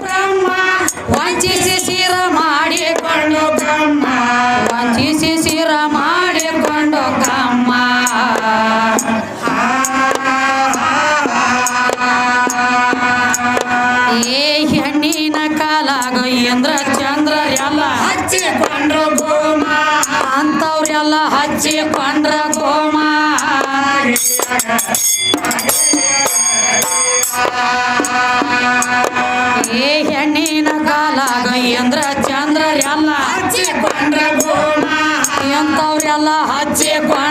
ಬ್ರಹ್ಮ. ವಂಚಿಸಿ ಶಿರ ಮಾಡಿಕೊಂಡು ಬ್ರಹ್ಮ. ವಂಚಿಸಿ 接管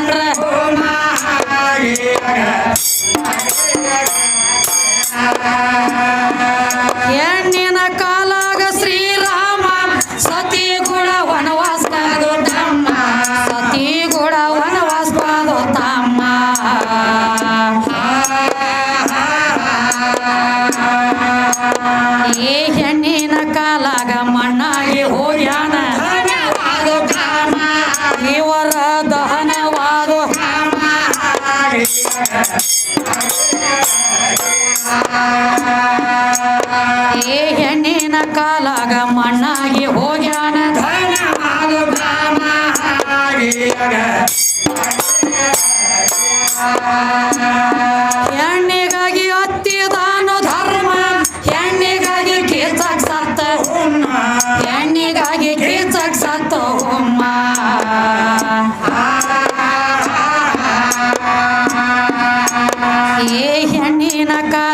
ಕಾಲಾಗ ಮಣ್ಣಾಗಿ ಹೋಗ್ಯಾನ. ಎಣ್ಣೆಗಾಗಿ ಹತ್ತಿದಾನು ಧರ್ಮ ಎಣ್ಣೆಗಾಗಿ ಕೀಚಕ್ ಸತ್ತ ಎಣ್ಣೆಗಾಗಿ ಕೀಚಕ್ ಸತ್ತ ಹೋಮ್ಮ ಏ ಹೆಣ್ಣಿನ ಕಾಲಾಗ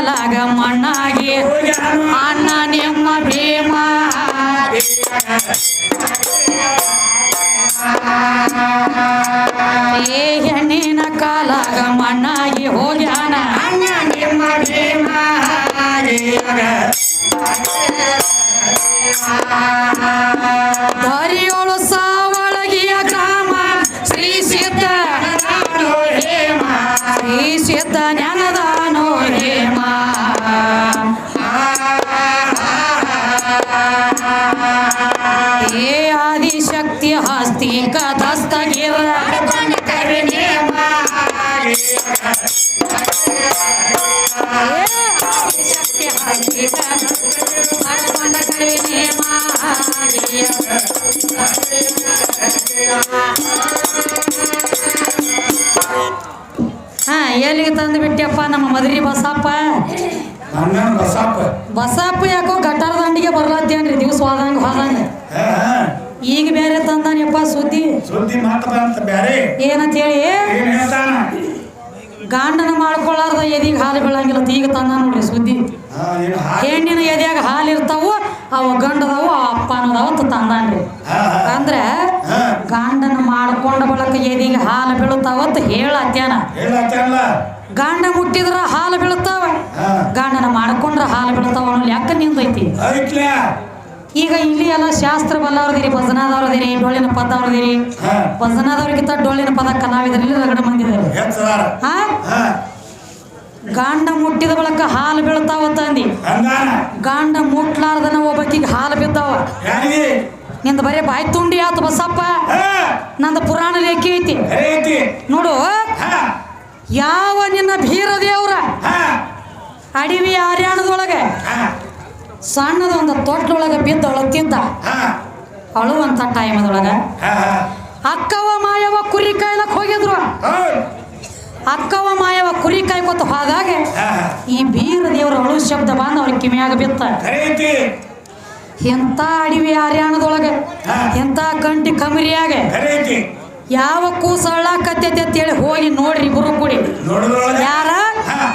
ಬಸಪ್ಪ ಯಾಕೋ ಗಟಾರ ದಂಡಿಗೆ ಬರ್ಲತ್ತೇನ್ರಿ? ದಿವಸ ಹೋದಂಗ ಹೋದಂಗ. ಈಗ ಬೇರೆ ತಂದಾನಪ್ಪ ಸುದ್ದಿ. ಸುದ್ದಿ ಮಾತಾಡಂತ ಬ್ಯಾರೆ. ಏನಂತ ಹೇಳಿ ಗಂಡನ ಮಾಡ್ಕೊಳ್ಳಾರ್ದ ಎದಿಗೆ ಹಾಲು ಬೀಳಂಗಿಲ್ಲ ಈಗ ತಂದ ನೋಡ್ರಿ ಸುದ್ದಿ? ಹೆಣ್ಣಿನ ಎದೆಯಾಗ ಹಾಲು ಇರ್ತಾವು ಅವ ಗಂಡದವು ಆ ಅಪ್ಪ ಅನ್ನೋದವ ಅಂತ ತಂದಾನ್ರಿ. ಅಂದ್ರೆ ಗಾಂಡನ ಮಾಡ್ಕೊಂಡ ಬಳಕ ಎದಿಗೆ ಹಾಲು ಬೀಳುತ್ತಾವತ್ತ ಹೇಳತ್ಯಾನ ಹೇಳತ್ತಲ್ಲ ಗಂಡ ಮುಟ್ಟಿದ್ರ ಹಾಲು ಬೀಳ್ತಾವ ಗಾಂಡನ ಮಾಡ್ಕೊಂಡ್ರ ಹಾಲು ಬೀಳ್ತಾವ ಅನ್ನೋ ಲೆಕ್ಕ ನಿಂದೈತಿ ಈಗ ಇಲ್ಲಿ ಎಲ್ಲ ಶಾಸ್ತ್ರ ಬಲ್ಲವ್ರದಿರಿ ಭಜನಾದವ್ರದಿರಿ ಡೊಳ್ಳಿನ ಪದವ್ರದಿರಿ. ಅವ್ರದಿರಿ ಭಜನಾದವ್ರಿಗಿಂತ ಡೊಳ್ಳಿನ ಪದ ಕಲಾವಿದರಲ್ಲಿ ರಗಡ ಮಂದಿದ್ದಾರೆ ಹಾ? ಗಾಂಡ ಮುಟ್ಟಿದ ಬಳಕ ಹಾಲು ಬೀಳ್ತಾವ ತಂದಿ ಗಾಂಡ ಮುಟ್ಲಾರ್ದನ ಒಬ್ಬಕಿಗೆ ಹಾಲು ಬಿದ್ದಾವ. ನಿಂದ ಬರೀ ಬಾಯಿ ತುಂಡಿ ಆತು ಬಸಪ್ಪ. ನಂದು ಪುರಾಣ ಲೇಖಿ ಐತಿ. ನೋಡು. ಯಾವ ನಿನ್ನ ಭೀರ ದೇವ್ರ ಅಡಿವಿ ಹರ್ಯಾಣದೊಳಗೆ ಸಣ್ಣದ ಒಂದು ತೊಟ್ಲೊಳಗೆ ಬಿದ್ದು ಅಳುವಂತ ಟೈಮದೊಳಗ ಹಾ ಹಾ. ಅಕ್ಕವ ಮಾಯವ ಕುರಿ ಕಾಯ್ಲಕ್ ಹೋಗಿದ್ರು. ಅಕ್ಕವ ಮಾಯವ ಕುರಿ ಕಾಯ್ಕೊತ ಹೋದಾಗ ಈ ಬೀರ ದೇವರ ಅಳು ಶಬ್ದ ಬಂದು ಅವ್ರಿಗೆ ಕಿವಿಯಾಗ ಬಿತ್ತ. ಎಂಥ ಅಡಿವಿ ಹರ್ಯಾಣದೊಳಗೆ ಎಂಥ ಎಂತ ಕಂಟಿ ಕಮರಿಯಾಗೆ ಯಾವ ಕೂಸ ಅಳ್ಳಾಕತ್ತೈತಿ ಅಂತೇಳಿ ಹೋಗಿ ನೋಡ್ರಿ ಇಬ್ರು ಕೂಡಿ. ಯಾರ?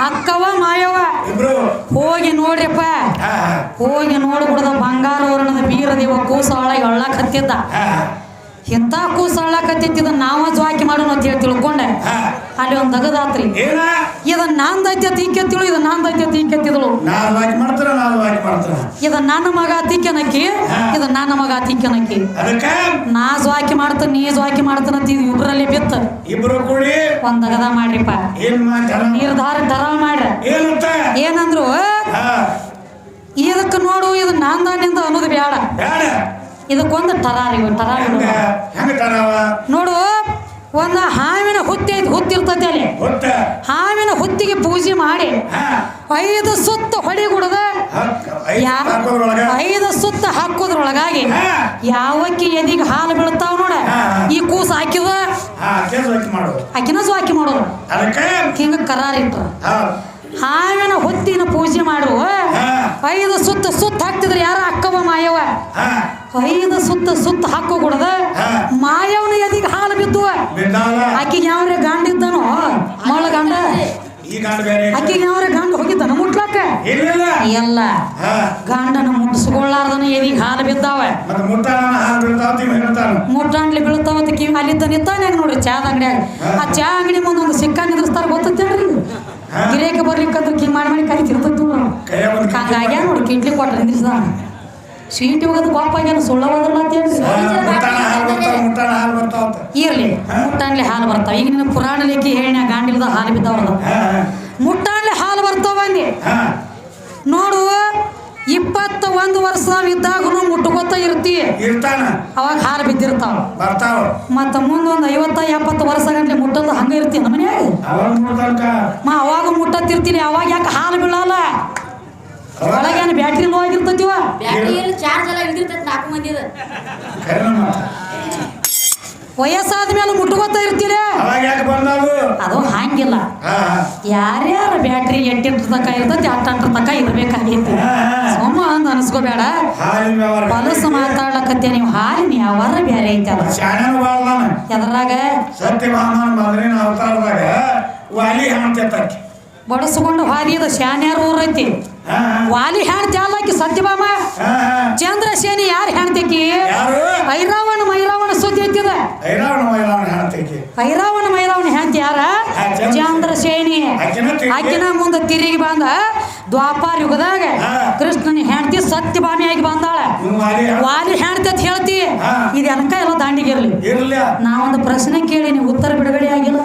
ಅಕ್ಕವ ಮಾಯವ? ಹೋಗಿ ನೋಡ್ರಿಪ್ಪ. ಹೋಗಿ ನೋಡ್ಬಿಡ್ದ ಬಂಗಾರ ವರ್ಣದ ಬೀರದಿವ ಕೂಸಳ ಕೂಸ ಒಳಗೆ ಎಂತ ಕೂಸಳ ಕತ್ತಿ ನಾವ ಜ್ವಾಕಿ ಮಾಡೋಣ ಅಂತ ಹೇಳಿ ತಿಳ್ಕೊಂಡೆ. ಅಲ್ಲಿ ಒಂದು ತಗದಾತ್ರಿ ಏನ? ಇದ ನಂದೈತೆ ತಿಕ್ಕೆತ್ತಿಳು ಇದು ನಂದೈತೆ ವಾಕಿ ಇದ ನನ್ನ ಮಗ ತಿಕ್ಕೆನಕ್ಕಿ ಇದು ನನ್ನ ಮಗ ತಿಕ್ಕೆನಕ್ಕಿ ಅದಕ್ಕ? ನಾ ಜ್ವಾಕಿ ಮಾಡ್ತ ನೀ ಜ್ವಾಕಿ ಮಾಡ್ತಾನ ಅಂತ ಇದು ಇಬ್ರಲ್ಲಿ ಬಿತ್ತ. ಇಬ್ರು ಕೂಡಿ? ಒಂದ್ ದಗದ ಮಾಡ್ರಿಪ್ಪ. ನಿರ್ಧಾರ ಧರ ಮಾಡ್ರ. ಏನಂದ್ರು ಇದಕ್ಕೆ ನೋಡು ಇದು ನಂದ ನಿಂದ ಅನ್ನೋದು ಬೇಡ ಬ್ಯಾಡ. ಇದಕ್ಕೊಂದು ಟರಾರಿ ಹೆಂಗ? ನೋಡು ಒಂದು ಹಾವಿನ ಹುತ್ತಿ ಐತಿ ಹುತ್ತಿರ್ತೈತಿ ಅಲ್ಲಿ. ಹಾವಿನ ಹುತ್ತಿಗೆ ಪೂಜೆ ಮಾಡಿ ಐದು ಸುತ್ತ ಹೊಡಿ ಹಕ್- ಐದ್ ಸುತ್ತ ಹಾಕೋದ್ರೊಳಗಾಗಿ ಯಾವಕ್ಕೆ ಎದಿಗೆ ಹಾಲು ಬೀಳ್ತಾವ ನೋಡ. ಈ ಕೂಸು ಹಾಕಿದ? ಆಕಿನ ಹಾಕಿ ಮಾಡೋದು ಹಿಂಗ ಕರಾರಿಟ್ರ ಹಾವಿನ ಹುತ್ತಿನ ಪೂಜೆ ಮಾಡುವ ಐದು ಸುತ್ತ ಸುತ್ತ ಹಾಕ್ತಿದ್ರೆ ಯಾರ ಅಕ್ಕವ ಮಾಯವ? ಐದು ಸುತ್ತ ಸುತ್ತ ಹಾಕೋ ಗುಡದ ಹಾ. ಮಾಯವನ ಎದಿಗೆ ಹಾಲು ಬಿದ್ದು ಆಕಿಗೆ ಯಾವ್ರೆ ಗಂಡ ಇದ್ದಾನೋ? ಮಳ ಗಂಡ? ಆಕಿಗೆ ಯಾವ್ರೆ ಗಂಡ ಹೋಗಿದ್ದಾನ ಮುಟ್ಲಕ್ಕ? ಎಲ್ಲ ಗಾಂಡನ ಮುಟ್ಟಿಸ್ಕೊಳ್ಳಾರ್ದನ ಎದಿಗೆ ಹಾಲು ಬಿದ್ದಾವ? ಮುಟ್ಟಾಂಡ್ಲಿ ಬೀಳ್ತಾವ ಅಂತ ಕಿವಿ ಅಲ್ಲಿದ್ದ ನಿಂತಾನೆ ನೋಡ್ರಿ? ಚಾದ ಅಂಗಡಿಯಾಗ. ಆ ಚಾ ಅಂಗಡಿ ಮುಂದೆ ಒಂದು ಸಿಕ್ಕ ನಿಂದ್ರಿಸ್ತಾರ ಗೊತ್ತೇನ್ರಿ ಹಾ. ಗಿರೇಕ ಬರ್ಲಿಕ್ಕಂದ್ರೆ ಕಿ ಮಾಡಿ ಮಾಡಿ ಕೈ ಹಂಗಾಗ್ಯಾ ನೋಡಿ ಕಿಡ್ಲಿ ಕೊಟ್ರೆ ನಿಂದ್ರಿಸ್ದ ಸೀಟಿ ಹೋಗೋದು ಕೋಪ ಆಗ್ಯಾನ ಸುಳ್ಳವಾದ್ರಲ್ಲ ಅಂತ ಹೇಳ್ರಿ. ಮುಟ್ಟಾನ ಹಾಲು ಬರ್ತಾವ ಹಾಲು ಬರ್ತಾವ ಅಂತ. ಇರ್ಲಿ ಮುಟ್ಟಾನ್ಲಿ ಹಾಲು ಬರ್ತಾವ. ಈಗ ನಿನ್ನ ಪುರಾಣ ಲೇಖಿ ಹೇಳಿನ ಗಾಂಡಿಲ್ದ ಹಾಲು ಬಿದ್ದಾವ ಮುಟ್ಟಾಣ್ಲೆ ಹಾಲು ಬರ್ತಾವ ಅಂದಿ ನೋಡು ಇಪ್ಪತ್ತ ಒಂದು ವರ್ಷ ಇದ್ದಾಗೂ ಮುಟ್ಟುಕೊತ ಇರ್ತಿ. ಅವಾಗ ಹಾಲು ಬಿದ್ದಿರ್ತಾವ. ಮತ್ತ ಮುಂದೊಂದು ಐವತ್ತ ಎಪ್ಪತ್ತು ವರ್ಷ ಗಂಟ್ಲೆ ಮುಟ್ಟದ ಹಂಗ ಇರ್ತಿ ನಮ್ಮ ಮನ್ಯಾಗ. ಮಾ ಅವಾಗ ಮುಟ್ಟತ್ತಿರ್ತೀನಿ ಅವಾಗ ಯಾಕೆ ಹಾಲು ಬೀಳಲ್ಲ? ಒಳಗೇನು ಬ್ಯಾಟ್ರಿ ಲೋ ಆಗಿರ್ತೈತಿವ ಬ್ಯಾಟ್ರಿಯಲ್ಲಿ ಚಾರ್ಜ್ ಎಲ್ಲ ಹಿಡಿದಿರ್ತೈತಿ ನಾಲ್ಕು ಮಂದಿ ವಯಸ್ಸಾದ್ಮೇಲೆ ವಯಸ್ಸಾದ ಮೇಲೆ ಮುಟ್ಕೋತ ಇರ್ತೀರ? ಅವಾಗ ಯಾಕೆ ಬಂದಾವು? ಅದು ಹಂಗಿಲ್ಲ. ಹಾ ಯಾರ್ಯಾರ ಬ್ಯಾಟ್ರಿ ಎಂಟಿಂಟ್ರ ತಕ ಇರ್ತೈತಿ ಅಟ್ಟಂಟ್ರ ತಕ ಇರ್ಬೇಕಾಗೈತಿ. ಸೋಮ ಅಂದ್ ಅನ್ಸ್ಕೋಬೇಡ. ಹೊಲಸು ಮಾತಾಡ್ಲಕತ್ತೆ ನೀವು ಹಾಲಿನ ಯಾವಾರ ಬ್ಯಾರೆ ಐತಿ ಅದ. ಎದ್ರಾಗ? ಬಡಸ್ಕೊಂಡು ಹಾದಿದ ಶಾನ್ಯಾರ ಊರೈತಿ. ವಾಲಿ ಹೆಣ್ತಿ ಅಲ್ಲಕಿ ಸತ್ಯಭಾಮ ಚಂದ್ರಸೇನಿ ಯಾರು ಹೆಣ್ತಕಿ ಐರಾವಣ ಮೈರಾವಣ ಸುದ್ದಿ ಐತಿದ? ಐರಾವಣ ಮೈರಾವಣ ಹೆಣ್ತಿ ಯಾರ? ಚಂದ್ರಸೇನಿ ಆಕಿನ ಮುಂದೆ ತಿರುಗಿ ಬಂದ ದ್ವಾಪಾರ ಯುಗದಾಗ. ಕೃಷ್ಣನ ಹೆಂಡತಿ ಸತ್ಯಭಾಮಿಯಾಗಿ ಬಂದಾಳ. ವಾಲಿ ಹೆಂಡತಿ. ಅಂತ ಹೇಳ್ತಿ. ಇದು ಅನಕ ಎಲ್ಲ ದಾಂಡಿಗೆ ಇರಲಿ? ನಾವೊಂದು ಪ್ರಶ್ನೆ ಕೇಳಿ ನೀವು ಉತ್ತರ ಬಿಡುಗಡೆ ಆಗಿಲ್ಲ.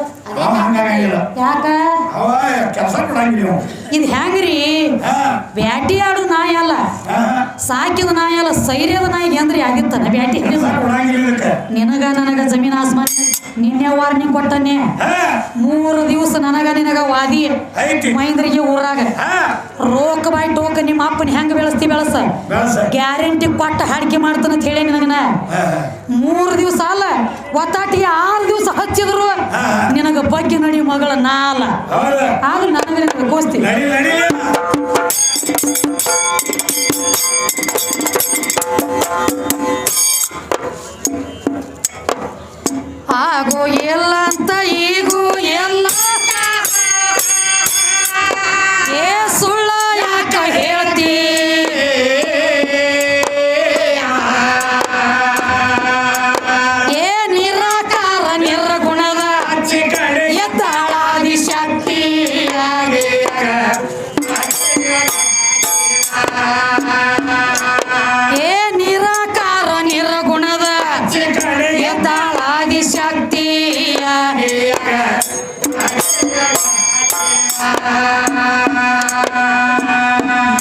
ಯಾಕ? ಅವ ಕೆಲಸ ಕೊಡಂಗಿಲ್ಲ ನೀವು ಇದು ಹೆಂಗ್ರಿ ಬ್ಯಾಟಿ ಆಡು ನಾಯಿ ಅಲ್ಲ. ಸಾಕಿದ ನಾಯಿ ಅಲ್ಲ ಸೈರ್ಯದ ನಾಯಿಗೆ ಅಂದ್ರೆ ಆಗಿತ್ತಾನ ಬ್ಯಾಟಿ? ಕೆಲಸ ಕೊಡಂಗಿಲ್ಲ ಇದಕ್ಕೆ. ನಿನಗ ನನಗ ಜಮೀನ್ ಆಸ್ಮಾನ ನಿನ್ನೆ ವಾರ್ನಿಂಗ್ ಕೊಟ್ಟನೆ. ಮೂರು ದಿವಸ ನನಗ ನಿನಗ ವಾದಿ. ಮಹೇಂದ್ರಿಗೆ ಮೈಂದ್ರಿಗೆ ಊರಾಗ ರೋಕ ಬಾಯ್ ಟೋಕ ನಿಮ್ಮ ಅಪ್ಪನ ಹೆಂಗ್ ಬೆಳೆಸ್ತಿ ಬೆಳೆಸ? ಗ್ಯಾರಂಟಿ ಕೊಟ್ಟ ಹಾಡಿಕೆ ಮಾಡ್ತಾನ ಅಂತ ಹೇಳಿ ನನಗನ ಮೂರು ಒತ್ತಾಟಿಗೆ ಆರು ದಿವಸ ಹಚ್ಚಿದ್ರು. ನಿನಗ ಬಗ್ಗೆ ನಡಿ ಮಗಳ ನಾಲ ಆದ್ರೆ ನನ್ನ ಮೇಲೆ ಕೋಸ್ತಿ ಆಗೋ ಎಲ್ಲ ಅಂತ ಈಗೂ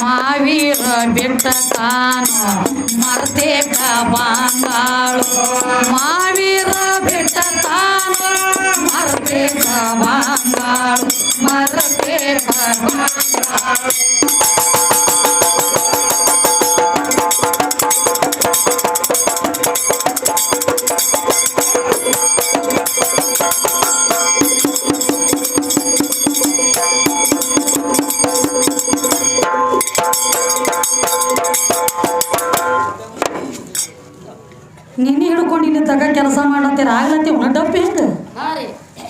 ಮಾವೀರ ಬಿಟ್ಟ ತಾನು ಮರ್ತೆ ಬಾಂಗಾಳು ಮಾವೀರ ಬಿಟ್ಟ ತಾನು ಮರ್ತೆ ಬಾಂಗಾಳು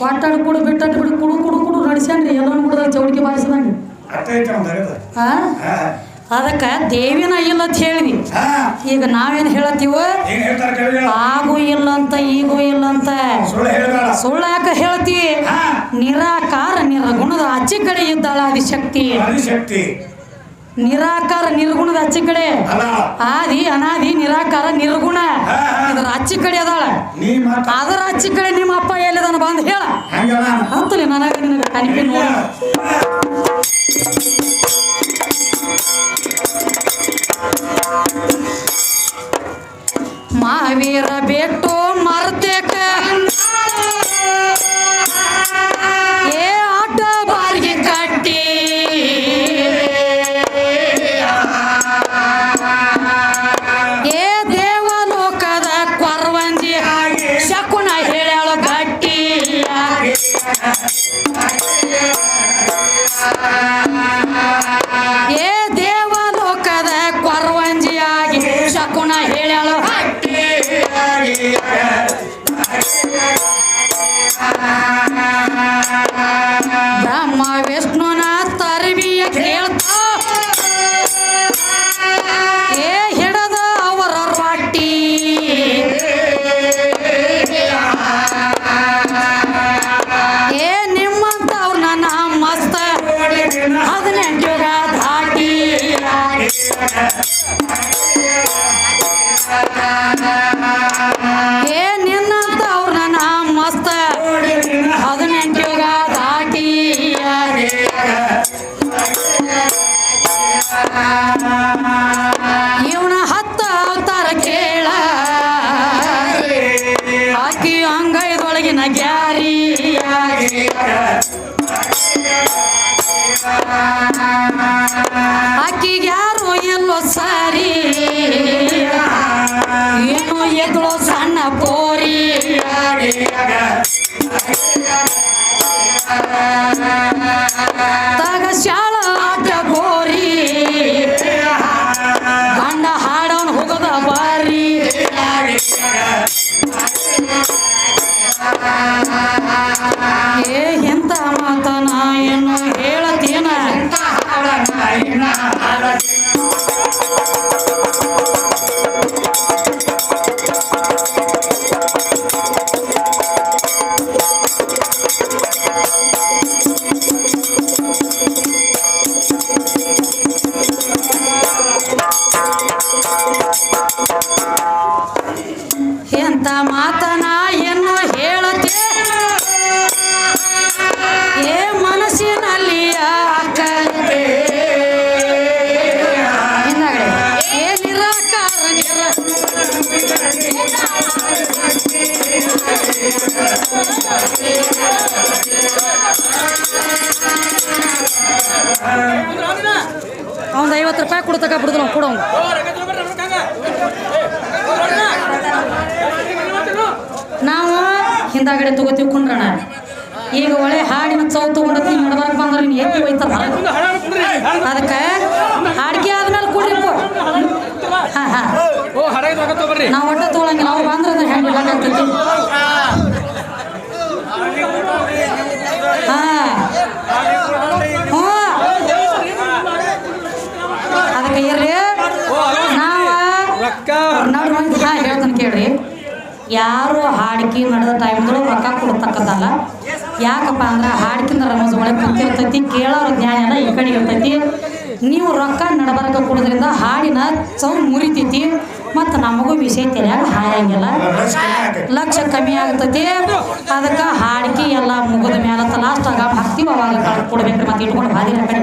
ಒಟ್ಟಾಡು ಕುಡು ಬಿಟ್ಟ ಬಿಡು ಕುಡು ಕುಡು ಕುಡು ನಡ್ಸ್ಯಾನ್ರಿ ಎಲ್ಲರೂ ಕುಡ್ದಾಗ ಚೌಡಿಕೆ ಬಾರಿಸಿದಂಗೆ ಅದಕ್ಕೆ ದೇವಿನ ಇಲ್ಲ ಅಂತ ಹೇಳಿದ್ವಿ ಹಾ. ಈಗ ನಾವೇನು ಹೇಳತ್ತೀವ? ಆಗೂ ಇಲ್ಲ ಅಂತ ಈಗೂ ಇಲ್ಲ ಅಂತ. ಸುಳ್ಳು ಯಾಕೆ ಹೇಳ್ತಿ? ನಿರಾಕಾರ ನಿರ್ಗುಣದ ಆಚೆ ಕಡೆ ಇದ್ದಾಳ ಅದಿಶಕ್ತಿ ನಿರಾಕಾರ ನಿರ್ಗುಣದ ಅಚ್ಚಿ ಕಡೆ. ಆದಿ ಅನಾದಿ ನಿರಾಕಾರ ನಿರ್ಗುಣ. ಅದರ ಅಚ್ಚಿ ಇದರ ಆಚೆ ಕಡೆ ಅದಾಳ. ಅದರ ಅಚ್ಚಿ ಕಡೆ ನಿಮ್ಮ ಅಪ್ಪ ಎಲ್ಲಿದಾನ ಬಂದು ಹೇಳ. ಹತ್ತಲಿ ನನಗ ನಿನಗ ಕನಿಕೆ ನೋಡ. ಹಿಂದಾಗಡೆ ತಗೋತೀವಿ ಕುಂಡ್ರಣ ಈಗ ಒಳ್ಳೆ ಹಾಡಿನ ಚೌ ತಗೊಂಡತಿ ನಡ್ಬಾರ್ಕ್ ಬಂದ್ರೆ ನೀನು ಎತ್ತಿ ಹೋಯ್ತದ ಅದಕ್ಕೆ ಹಾಡಿಗೆ ಆದ್ಮೇಲೆ ಕೊಡ್ರಿಪ್ಪ ಹಾ ಹಾ ಓ ಹಡಗ ತಗೋತೀವಿ ನಾವು ಒಟ್ಟ ತಗೊಳಂಗಿಲ್ಲ ಅವ್ರು ಬಂದ್ರೆ ಅಂದ್ರೆ ಹೆಂಗೆ ಬಿಡಕ್ಕಾಗ್ತೈತಿ ಹಾ ಹ್ಞೂ ಅದಕ್ಕೆ ಇರ್ಲಿ ನಾವು ರೊಕ್ಕ ನೋಡ್ರಿ ಹಾ ಹೇಳ್ತಾನೆ ಕೇಳ್ರಿ ಯಾರು ಹಾಡಿಕೆ ನಡೆದ ಟೈಮ್ಗಳು ರೊಕ್ಕ ಕೊಡ್ತಕ್ಕದ್ದಲ್ಲ ಯಾಕಪ್ಪ ಅಂದ್ರೆ ಹಾಡ್ಕಿಂದ ಒಳಗೆ ಕುಂತಿರ್ತೈತಿ, ಕೇಳೋರ ಜ್ಞಾನ ಎಲ್ಲ ಈ ಕಡೆ ಇರ್ತೈತಿ. ನೀವು ರೊಕ್ಕ ನಡಬರಕ ಕೊಡೋದ್ರಿಂದ ಹಾಡಿನ ಚೌ ಮುರಿತೈತಿ, ಮತ್ತು ನಮಗೂ ವಿಷಯ ತಿಳಿಯಾಗ ಹಾಯಂಗಿಲ್ಲ. ಲಕ್ಷ ಕಮ್ಮಿ ಆಗ್ತೈತಿ. ಅದಕ್ಕೆ ಹಾಡಿಕೆ ಎಲ್ಲ ಮುಗಿದ ಮೇಲೆ ಲಾಸ್ಟ್ ಆಗ ಹಾಕ್ತೀವಿ ಅವಾಗ ಮತ್ತೆ ಇಟ್ಕೊಂಡು ಹಾದಿನ ಕಡೆ